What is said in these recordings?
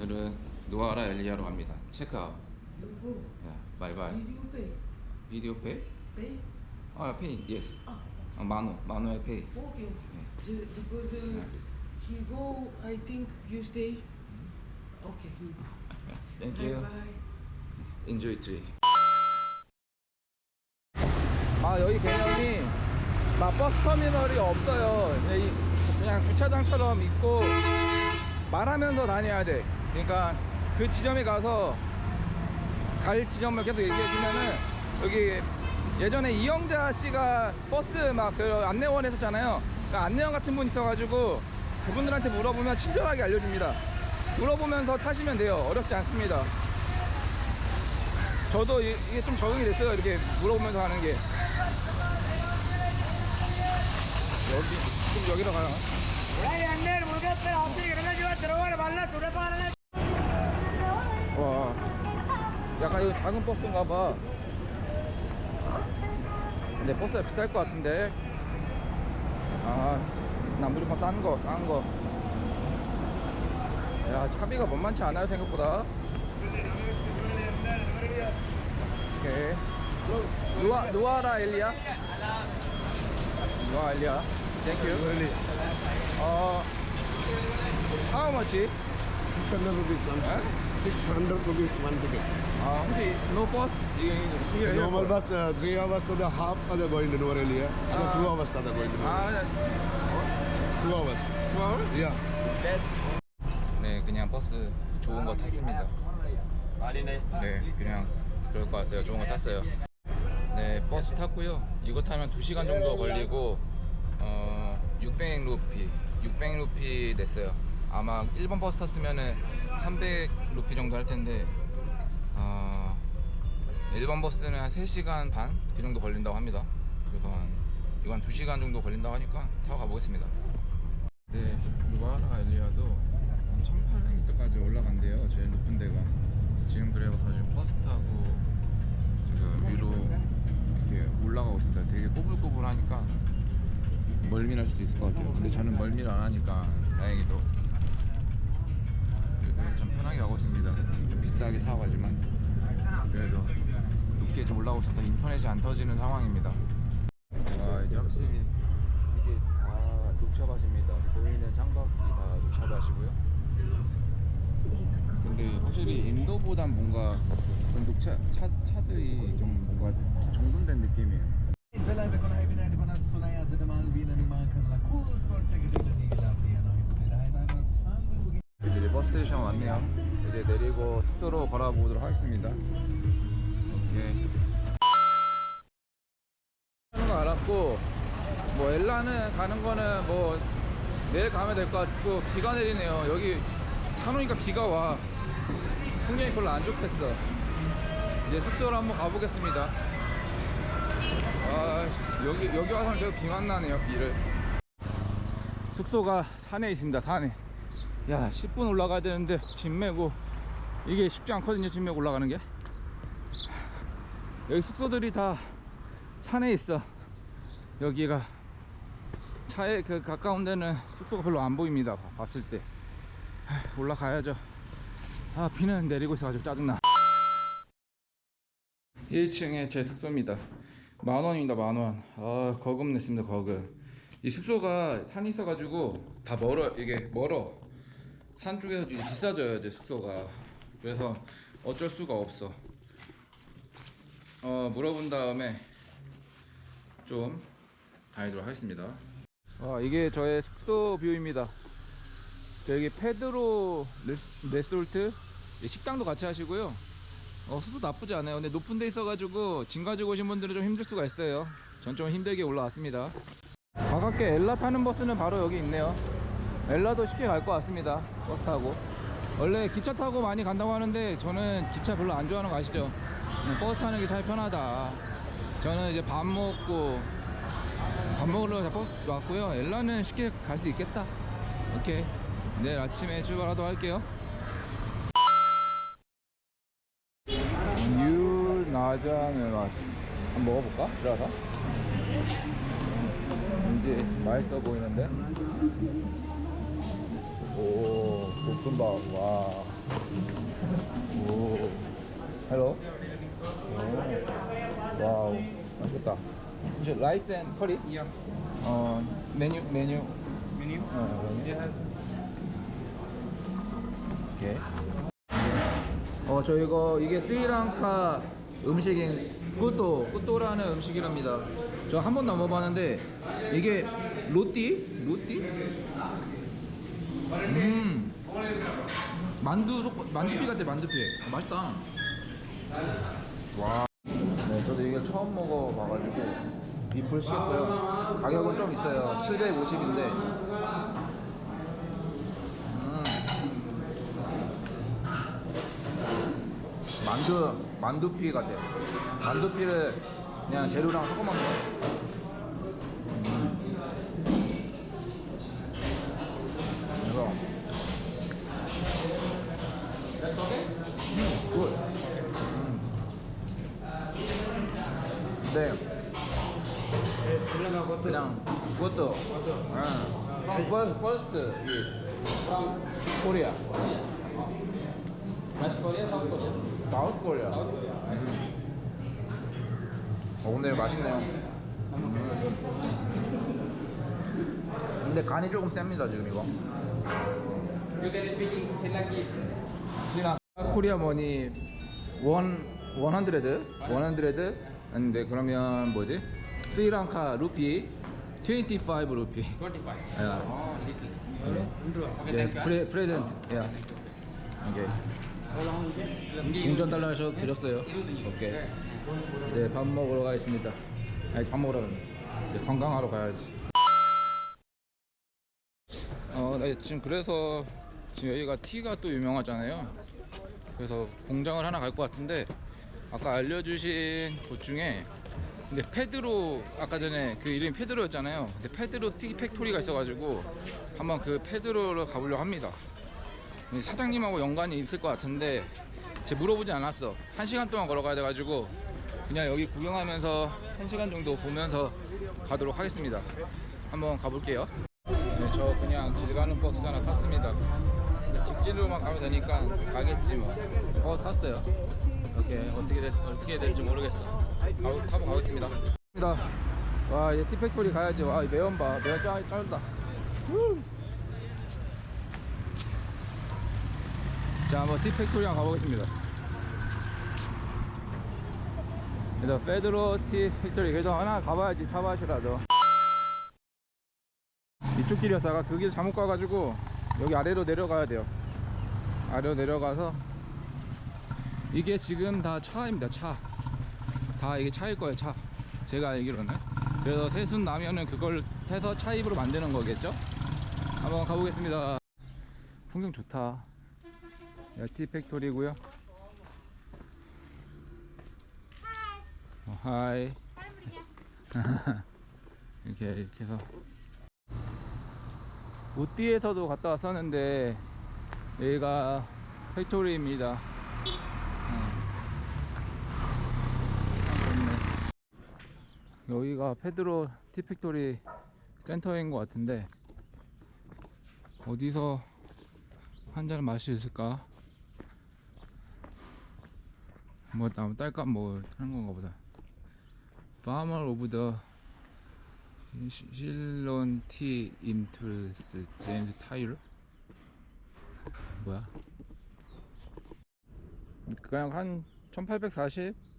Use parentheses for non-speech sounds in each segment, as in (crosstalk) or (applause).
오늘은 노아라 엘리아로 갑니다. 체크아웃. You go. 야, 바이바이. Did you pay? 비디오 페이? Pay? 아, 페이. 예스. Ah, 어, 만원. 만원에 페이. Yeah. Just because uh, Yeah. he go, I think you stay. Okay. 땡큐. Bye bye. 인조이 트리. 아, 여기 개념이 막 버스 터미널이 없어요. 이- 그냥 주차장처럼 있고 말하면서 다녀야 돼. 그러니까 그 지점에 가서 갈 지점을 계속 얘기해 주면은 여기 예전에 이영자 씨가 버스 막 그 안내원 했었잖아요. 그 안내원 같은 분 있어가지고 그분들한테 물어보면 친절하게 알려줍니다. 물어보면서 타시면 돼요. 어렵지 않습니다. 저도 이- 이게 좀 적응이 됐어요. 이렇게 물어보면서 하는 게. 여기, 좀 여기로 가나? 와, 약간 이거 작은 버스인가 봐. 근데 버스가 비쌀 것 같은데. 아, 난 무조건 싼 거, 싼 거. 야, 차비가 만만치 않아요, 생각보다. 오케이. 누아, 누아라 엘리야? 누아 엘리야. 땡큐. 어, how much? 600 rupees? 600 rupees one ticket. 아, 혹시 no? 이게 here, Normal bus, uh, three hours to the half are going to Norelia. So Ah. two hours are going to 아, Norelia. 그냥 Two hours. two hours? Yeah. 네, 그냥 버스 좋은 거 탔습니다. 네, 그냥 그럴 것 같아요. 좋은 거 탔어요. 네, 버스 탔고요. 이거 타면 2시간 정도 걸리고 어, 600 루피, 600 루피 냈어요. 아마 1번 버스 탔으면은 300 루피 정도 할 텐데 어, 1번 버스는 한 3시간 반 그 정도 걸린다고 합니다. 그래서 한 이거 한 2시간 정도 걸린다고 하니까 타고 가보겠습니다. 네, 루아라 엘리아도 한 1800m까지 올라간대요. 제일 높은 데가. 지금 그래서 지금 버스 타고 지금 위로 이렇게 올라가고 있습니다. 되게 꼬불꼬불하니까 멀미날 수도 있을 것 같아요. 근데 저는 멀미를 안 하니까 다행히도 비싸게 타고 가지만 그래도 높게 좀 올라오고 있어서 인터넷이 안 터지는 상황입니다. 와 이제 확실히 이게 다 녹차밭입니다. 보이는 창밖이 다 녹차밭이고요. 근데 확실히 인도보단 뭔가 좀 녹차 차, 차들이 좀 뭔가 정돈된 느낌이에요. 이제 버스 스테이션 왔네요. 이제 내리고 숙소로 걸어보도록 하겠습니다. 오케이. 하는 거 알았고 뭐 엘라는 가는 거는 뭐 내일 가면 될 것 같고 비가 내리네요. 여기 산오니까 비가 와. 풍경이 별로 안 좋겠어. 이제 숙소로 한번 가보겠습니다. 아 여기 여기 와서 계속 비만 나네요. 비를. 숙소가 산에 있습니다. 산에. 야 10분 올라가야 되는데 짐 메고 이게 쉽지 않거든요. 짐 메고 올라가는 게. 여기 숙소들이 다 산에 있어. 여기가 차에 그 가까운 데는 숙소가 별로 안 보입니다. 봐- 봤을 때 하, 올라가야죠. 아 비는 내리고 있어가지고 짜증나. 1층에 제 숙소입니다. 만 원입니다, 만 원. 아 거금 냈습니다, 거금. 이 숙소가 산이 있어가지고 다 멀어 이게 멀어. 산 쪽에서 이제 비싸져요, 이제 숙소가. 그래서 어쩔 수가 없어. 어 물어본 다음에 좀 다니도록 하겠습니다. 아 이게 저의 숙소 뷰입니다. 여기 페드로 레스, 레스토르트 이 식당도 같이 하시고요. 어 숙소 나쁘지 않아요. 근데 높은 데 있어 가지고 짐 가지고 오신 분들은 좀 힘들 수가 있어요. 전 좀 힘들게 올라왔습니다. 가깝게 엘라 타는 버스는 바로 여기 있네요. 엘라도 쉽게 갈 것 같습니다. 버스 타고. 원래 기차 타고 많이 간다고 하는데 저는 기차 별로 안 좋아하는 거 아시죠? 그냥 버스 타는 게 잘 편하다. 저는 이제 밥 먹고 밥 먹으러 다 버스 왔고요. 엘라는 쉽게 갈 수 있겠다. 오케이. 내일 아침에 출발하도록 할게요. 유나잔을 왔. 한번 먹어볼까? 들어가서. 왠지 맛있어 보이는데. 오, 볶음밥. 와. 오. 헬로. 오. 와우. 맛있겠다. 혹시 라이스 앤 커리? Yeah. 어, 메뉴 메뉴. Menu? 어, 메뉴. Yeah. 오케이. 어, 저 이거 이게 스리랑카 음식인 꾸또 꾸또라는 음식이랍니다. 저 한 번도 안 먹어봤는데 이게 로띠 로띠? 음 만두 속 만두피 같아 만두피 아, 맛있다. 와. 네, 저도 이게 처음 먹어 봐가지고 비풀 시켰고요. 가격은 좀 있어요. 750인데. 음. 만두 만두피 같아요. 만두피를 그냥 재료랑 섞어 먹는 거예요. 그것도 응. first first from Korea. West Korea, South Korea? 사우스 코리아. South Korea. 어, 근데 맛있네요. 근데 간이 조금 셉니다 지금 이거. You can speak Sri Lankan. 시랑 코리아 머니 원 원헌드레드 원헌드레드 근데 그러면 뭐지? 스리랑카 루피 25 루피. 25. 야. Oh, little. 예. Okay, 예, thank you. 야. 오케이. How long is it? 동전 달러 하셔도 드렸어요. 오케이. 네, 밥 먹으러 가겠습니다. 아니, 밥 먹으러 가는 네, 관광하러 가야지. 어, 네, 지금 그래서 지금 여기가 티가 또 유명하잖아요. 그래서 공장을 하나 갈 것 같은데 아까 알려주신 곳 중에 근데 페드로 아까 전에 그 이름이 페드로였잖아요. 근데 페드로 티 팩토리가 있어가지고 한번 그 페드로로 가보려고 합니다. 이 사장님하고 연관이 있을 것 같은데 제가 물어보지 않았어. 한 시간 동안 걸어가야 돼가지고 그냥 여기 구경하면서 한 시간 정도 보면서 가도록 하겠습니다. 한번 가볼게요. 네, 저 그냥 길 가는 버스 하나 탔습니다. 직진으로만 가면 되니까 가겠지 뭐. 버스 탔어요 이렇게 어떻게 될지 어떻게 될지 모르겠어. 가보, 타고 가겠습니다. 와 이제 티팩토리 가야지 와 매운 봐 매운 짜, 짜다. 자 한번 티팩토리 한번 가보겠습니다. 그래서 페드로 티팩토리 그래도 하나 가봐야지 차 맛이라도. 이쪽 길이었다가 그길 잘못 가가지고 여기 아래로 내려가야 돼요. 아래로 내려가서 이게 지금 다 차입니다 차 다 이게 차일 거예요 차. 제가 알기로는. 그래서 세순 나면은 그걸 해서 차입으로 만드는 거겠죠? 한번 가보겠습니다. 풍경 좋다. 야티 팩토리고요. 어, 하이. (laughs) 이렇게 이렇게 해서. 우띠에서도 갔다 왔었는데 여기가 팩토리입니다. 음. 아, 좋네. 여기가 페드로 티 팩토리 센터인 것 같은데 어디서 한잔 마실 수 있을까? 뭐 나무 딸깍 뭐 하는 건가 보다. Farmer of the 실론 티 인트루스 제임스 타이러 뭐야? 그냥 한 1840?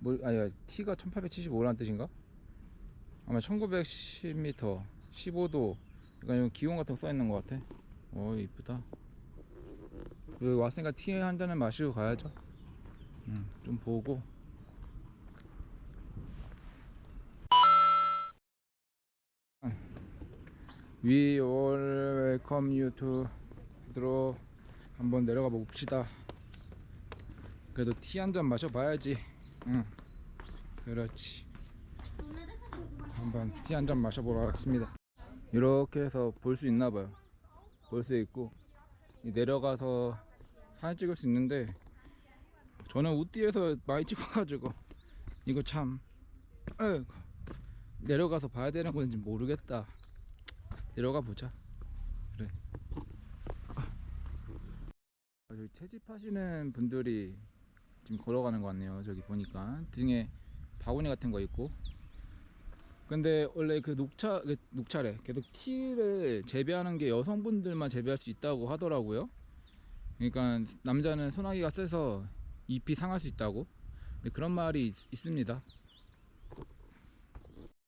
뭐 아니 T가 1875라는 뜻인가? 아마 1910m 15도 그러니까 기온 같은 거 써 있는 것 같아. 어 이쁘다. 여기 왔으니까 티 한 잔을 마시고 가야죠. 음, 좀 보고. We all welcome you to 들어 한번 내려가 봅시다. 그래도 티 한 잔 마셔봐야지. 응, 그렇지. 한번 티 한 잔 마셔보러 가겠습니다. 이렇게 해서 볼 수 있나봐요. 볼 수 있고. 이 내려가서 사진 찍을 수 있는데 저는 우띠에서 많이 찍어가지고 (laughs) 이거 참. 에이구, 내려가서 봐야 되는 건지 모르겠다. 내려가 보자. 그래. 아, 저기 채집하시는 분들이 지금 걸어가는 것 같네요. 저기 보니까 등에 바구니 같은 거 있고. 근데 원래 그 녹차 그 녹차래 계속 티를 재배하는 게 여성분들만 재배할 수 있다고 하더라고요. 그러니까 남자는 소나기가 세서 잎이 상할 수 있다고. 근데 그런 말이 있, 있습니다.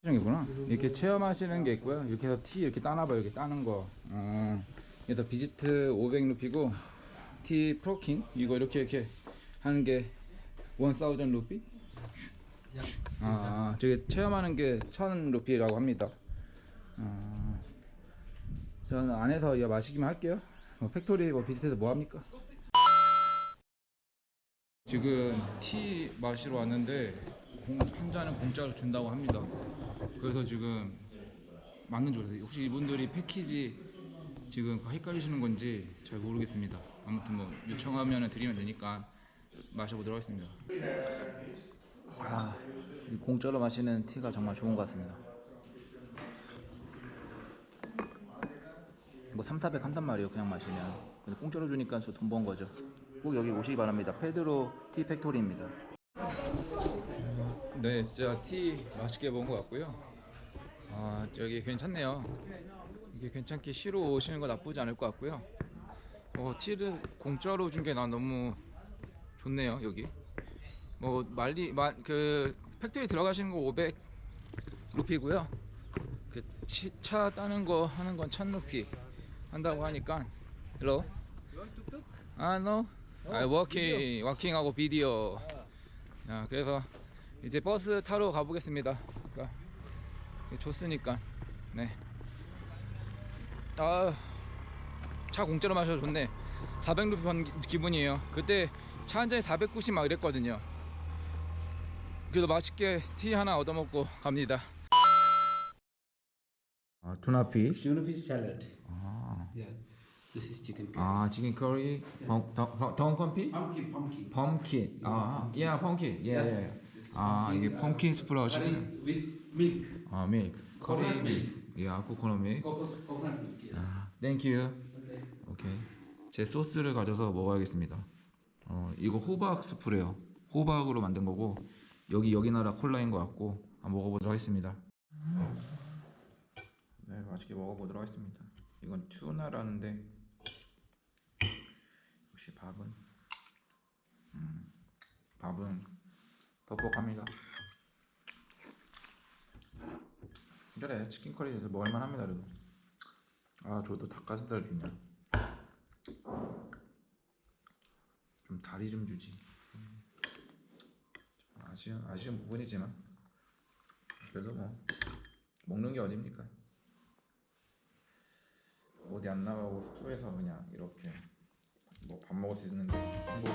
이구나 이렇게 체험하시는 게 있고요. 이렇게 해서 티 이렇게 따나봐요. 이렇게 따는 거. 어, 그래서 비지트 500루피고 티 프로킹 이거 이렇게 이렇게 하는 게1000 루피. 아, 아, 저기 체험하는 게1000 루피라고 합니다. 아, 저는 안에서 이거 마시기만 할게요. 뭐 팩토리 뭐 비슷해서 뭐 합니까? 지금 티 마시러 왔는데 공, 한 잔은 공짜로 준다고 합니다. 그래서 지금 맞는 줄 알아요. 혹시 이분들이 패키지 지금 헷갈리시는 건지 잘 모르겠습니다. 아무튼 뭐 요청하면 드리면 되니까 마셔보도록 하겠습니다. 아, 이 공짜로 마시는 티가 정말 좋은 것 같습니다. 뭐 3, 400 한단 말이에요. 그냥 마시면. 근데 공짜로 주니까 저 돈 번 거죠. 꼭 여기 오시기 바랍니다. 페드로 티 팩토리입니다. 네, 진짜 티 맛있게 먹은 것 같고요. 아, 여기 괜찮네요. 이게 괜찮게 쉬러 오시는 거 나쁘지 않을 것 같고요. 어, 티를 공짜로 준 게 난 너무 좋네요, 여기. 뭐 말리 그 팩토리 들어가시는 거 500 루피고요. 그 차 따는 거 하는 건 1000 루피 한다고 하니까 hello. 아, no. 아, 워킹 워킹하고 비디오. 야, 그래서 이제 버스 타러 가보겠습니다. 그러니까 좋으니까. 네. 아, 차 공짜로 마셔서 좋네. 400루피 번 기- 기분이에요. 그때 차 한 잔에 490 막 이랬거든요. 그래도 맛있게 티 하나 얻어먹고 갑니다. 아, 투나피. Tuna fish salad. 아, Yeah. This is chicken curry. 아 치킨 커리, 덩컨피? Pumpkin, pumpkin. 펌킨. 아, 야, 펌킨. 예, 예. 아, 이게 펌킨 스프라우시. Curry with milk. 아, 밀크. 커리. Coconut milk. 야, 코코넛 밀크. Coconut, coconut milk, yes. 아, 땡큐. Okay. 오케이. 제 소스를 가져서 먹어야겠습니다. 어, 이거 호박 스프래요. 호박으로 만든 거고 여기 여기 나라 콜라인 것 같고 한번 먹어보도록 하겠습니다. 네, 맛있게 먹어보도록 하겠습니다. 이건 튜나라는데 역시 밥은 음, 밥은 뻑뻑합니다. 그래 치킨 커리 먹을만 합니다 그래도 아 저도 닭가슴살 주냐 좀 다리 좀 주지. 아쉬운 아쉬운 부분이지만 그래도 뭐 먹는 게 어딥니까? 어디 안 나가고 숙소에서 그냥 이렇게 뭐 밥 먹을 수 있는 게 행복이